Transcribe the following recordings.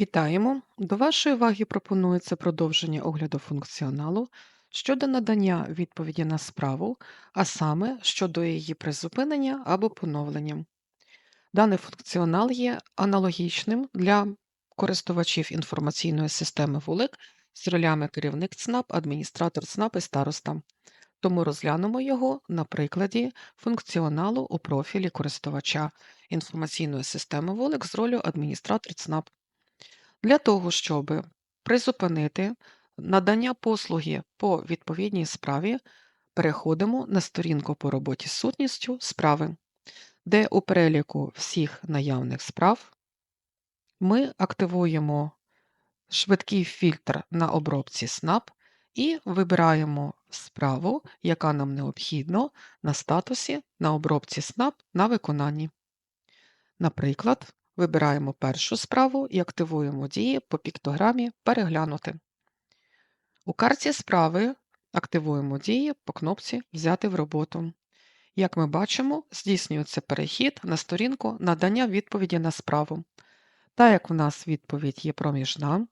Вітаємо! До вашої уваги пропонується продовження огляду функціоналу щодо надання відповіді на справу, а саме щодо її призупинення або поновлення. Даний функціонал є аналогічним для користувачів інформаційної системи вулик з ролями керівник ЦНАП, адміністратор ЦНАП і староста. Тому розглянемо його на прикладі функціоналу у профілі користувача інформаційної системи вулик з ролью адміністратор ЦНАП. Для того, щоб призупинити надання послуги по відповідній справі, переходимо на сторінку по роботі з сутністю справи, де у переліку всіх наявних справ ми активуємо швидкий фільтр на обробці СНАП і вибираємо справу, яка нам необхідна на статусі на обробці СНАП на виконанні. Наприклад, вибираємо першу справу і активуємо дії по піктограмі Переглянути. У карті справи активуємо дії по кнопці Взяти в роботу. Як ми бачимо, здійснюється перехід на сторінку надання відповіді на справу. Так як в нас відповідь є проміжна,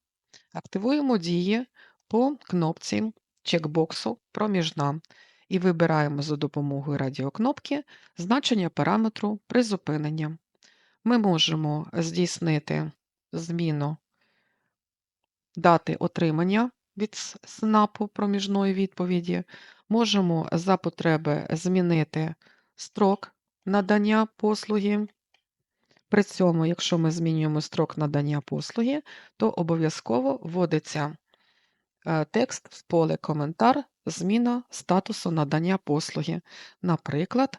активуємо дії по кнопці чекбоксу Проміжна і вибираємо за допомогою радіокнопки значення параметру призупинення. Ми можемо здійснити зміну дати отримання від СНАПу проміжної відповіді, можемо за потреби змінити строк надання послуги. При цьому, якщо ми змінюємо строк надання послуги, то обов'язково вводиться е, текст в поле коментар, зміна статусу надання послуги. Наприклад,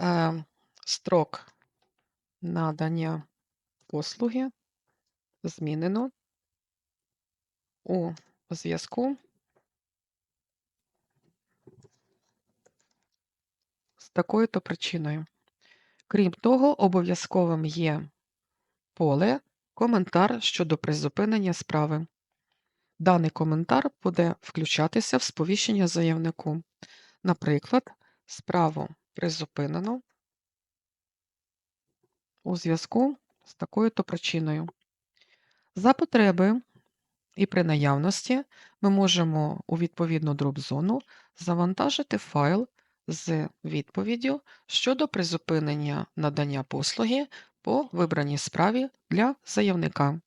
е, строк надання послуги змінено у зв'язку з такою-то причиною. Крім того, обов'язковим є поле коментар щодо призупинення справи. Даний коментар буде включатися в сповіщення заявнику. Наприклад, справу призупинено у зв'язку з такою-то причиною. За потреби і при наявності ми можемо у відповідну дроп-зону завантажити файл з відповіддю щодо призупинення надання послуги по вибраній справі для заявника.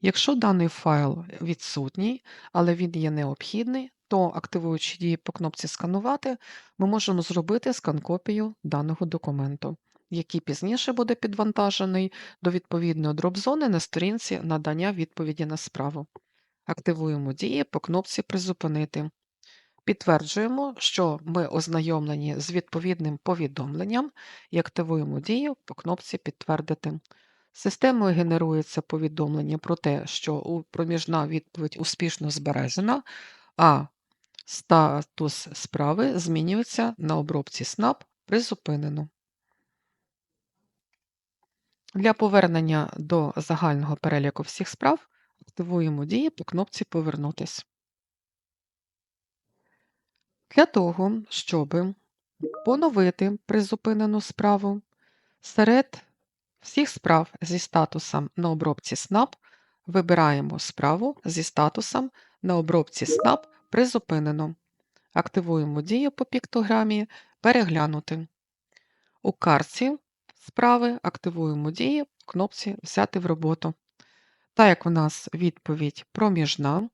Якщо даний файл відсутній, але він є необхідний, то активуючи дії по кнопці Сканувати, ми можемо зробити скан-копію даного документу який пізніше буде підвантажений до відповідної дроп-зони на сторінці надання відповіді на справу. Активуємо дії по кнопці Призупинити. Підтверджуємо, що ми ознайомлені з відповідним повідомленням і активуємо дію по кнопці Підтвердити. Системою генерується повідомлення про те, що проміжна відповідь успішно збережена, а статус справи змінюється на обробці СНАП призупинено. Для повернення до загального переліку всіх справ активуємо дії по кнопці Повернутись. Для того, щоб поновити призупинену справу, серед всіх справ зі статусом на обробці СНАП вибираємо справу зі статусом на обробці СНАП призупинено. Активуємо дію по піктограмі Переглянути. У карті справи активуємо дії в кнопці Взяти в роботу. Так як у нас відповідь проміжна,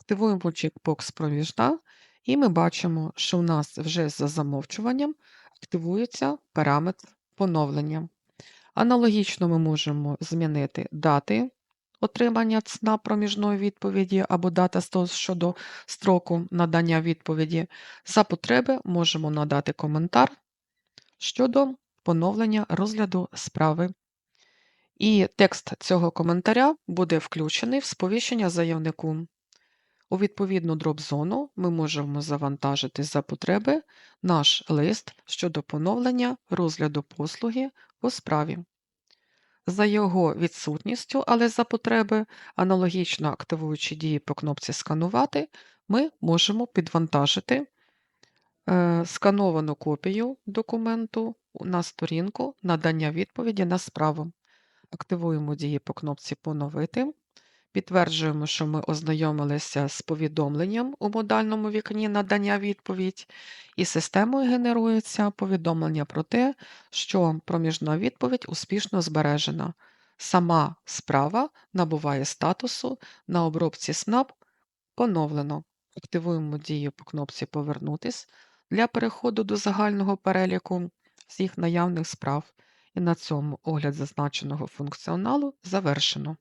активуємо чекбокс проміжна, і ми бачимо, що у нас вже за замовчуванням активується параметр поновлення. Аналогічно ми можемо змінити дати отримання ЦНА проміжної відповіді або дата щодо строку надання відповіді. За потреби можемо надати коментар щодо поновлення розгляду справи. І текст цього коментаря буде включений в сповіщення заявнику. У відповідну дроп-зону ми можемо завантажити за потреби наш лист щодо поновлення розгляду послуги по справі. За його відсутністю, але за потреби, аналогічно активуючи дії по кнопці Сканувати, ми можемо підвантажити е, скановану копію документу на сторінку надання відповіді на справу. Активуємо дії по кнопці Поновити Підтверджуємо, що ми ознайомилися з повідомленням у модальному вікні надання відповідь, і системою генерується повідомлення про те, що проміжна відповідь успішно збережена. Сама справа набуває статусу на обробці СНАП поновлено. Активуємо дію по кнопці Повернутись для переходу до загального переліку всіх наявних справ. І на цьому огляд зазначеного функціоналу завершено.